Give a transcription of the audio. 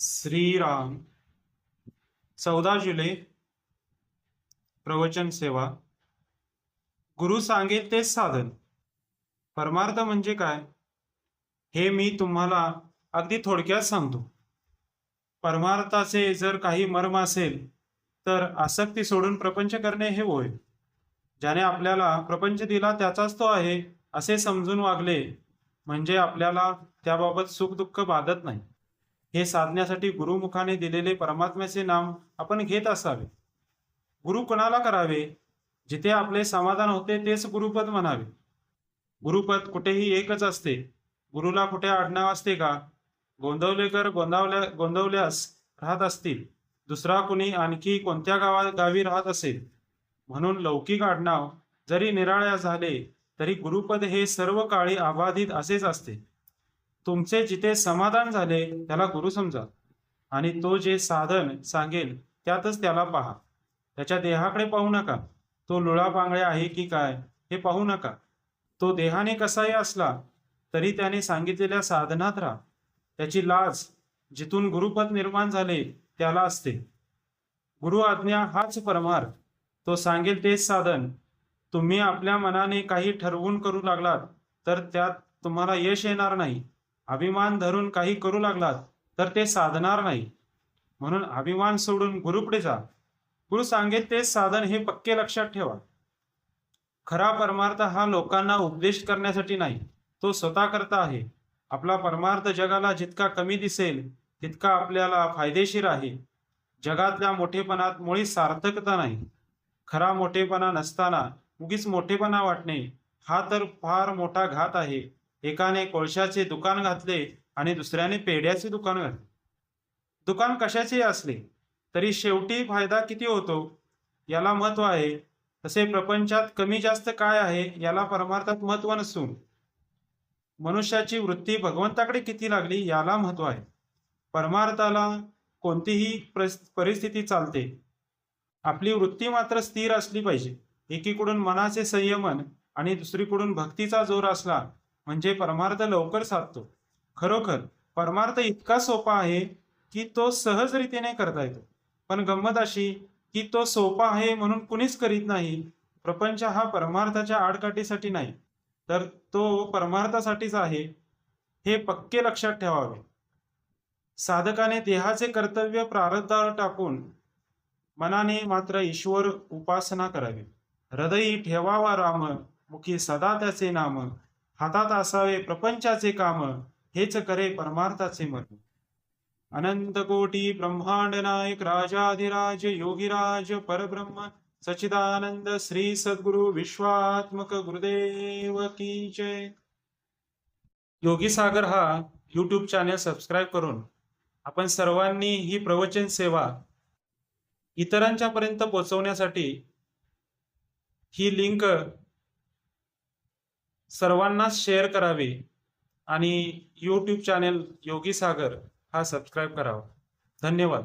श्रीराम चौदा जुलै प्रवचन सेवा. गुरु सांगेल तेच साधन. परमार्थ म्हणजे काय? हे मी तुम्हाला अगदी थोडक्यात सांगतो. परमार्थाचे जर काही मर्म असेल तर आसक्ती सोडून प्रपंच करणे हे होय ज्याने आपल्याला प्रपंच दिला त्याचाच तो आहे असे समजून वागले म्हणजे आपल्याला त्याबाबत सुखदुःख बाधत नाही. हे साधण्यासाठी गुरुमुखाने दिलेले परमात्म्याचे नाम आपण घेत असावे. गुरु कोणाला करावे? जिथे आपले समाधान होते तेच गुरुपद म्हणावे. गुरुपद कुठेही एकच असते. गुरुला कुठे आडनाव असते का? गोंदवलेकर गोंदावल्या गोंदवल्यास राहत असतील. दुसरा कुणी आणखी कोणत्या गावा गावी राहत असेल? म्हणून लौकिक आडनाव जरी निराळ्या झाले तरी गुरुपद हे सर्व काळी अबाधित असेच असते. तुमचे जिथे समाधान झाले त्याला गुरु समजा. आणि तो जे साधन सांगेल त्यातच त्याला पहा. त्याच्या देहाकडे पाहू नका. तो लुळापांगळे आहे की काय हे पाहू नका. तो देहाने कसाही असला तरी त्याने सांगितलेल्या साधनात राहा. त्याची लाज जिथून गुरुपद निर्माण झाले त्याला असते. गुरु आज्ञा हाच परमार्थ तो सांगेल तेच साधन. तुम्ही आपल्या मनाने काही ठरवून करू लागलात तर त्यात तुम्हाला यश येणार नाही. अभिमान धरून काही करू लागलात तर ते साधणार नाही. म्हणून अभिमान सोडून गुरुकडे जा. गुरु सांगेल तेच साधन हे पक्के लक्षात ठेवा. खरा परमार्थ हा लोकांना उपदेश करण्यासाठी नाही तो स्वतः करता आहे. आपला परमार्थ जगाला जितका कमी दिसेल तितका आपल्याला फायदेशीर आहे. जगातल्या मोठेपणात मुळी सार्थकता नाही. खरा मोठेपणा नसताना उगीच मोठेपणा वाटणे हा तर फार मोठा घात आहे. एकाने कोळशाचे दुकान घातले आणि दुसऱ्याने पेढ्याचे दुकान घातले. दुकान कशाचे असले तरी शेवटी फायदा किती होतो? याला महत्त्व आहे. तसे प्रपंचात कमी जास्त काय आहे याला परमार्थात महत्त्व नसून. मनुष्याची वृत्ती भगवंताकडे किती लागली याला महत्त्व आहे. परमार्थाला कोणतीही प्रस- परिस्थिती चालते. आपली वृत्ती मात्र स्थिर असली पाहिजे. एकीकडून मनाचे संयमन आणि दुसरीकडून भक्तीचा जोर असला म्हणजे परमार्थ लवकर साधतो. खरोखर परमार्थ इतका सोपा आहे की तो सहजरीतीने करता येतो. पण गंमत अशी की तो सोपा आहे म्हणून कुणीच करीत नाही. प्रपंच हा परमार्थाच्या आडकाठीसाठी नाही. तर तो परमार्थासाठीच आहे हे पक्के लक्षात ठेवावे. साधकाने देहाचे कर्तव्य प्रारब्धावर टाकून मनाने मात्र ईश्वर उपासना करावी. हृदयी ठेवावा राम मुखी सदा त्याचे नाम. हातात असावे प्रपंचाचे काम हेच करे परमार्थाचे मन. अनंत कोटी ब्रह्मांड नायक राजाधिराज योगीराज परब्रह्म सचिदानंद श्री सद्गुरु विश्वात्मक गुरुदेव की जय. योगी सागर हा यूट्यूब चॅनल सबस्क्राईब करून आपण सर्वांनी ही प्रवचन सेवा इतरांच्या पर्यंत पोहोचवण्यासाठी ही लिंक सर्वांना शेअर करावे आणि यूट्यूब चॅनेल योगी सागर हा सबस्क्राईब करावा. धन्यवाद.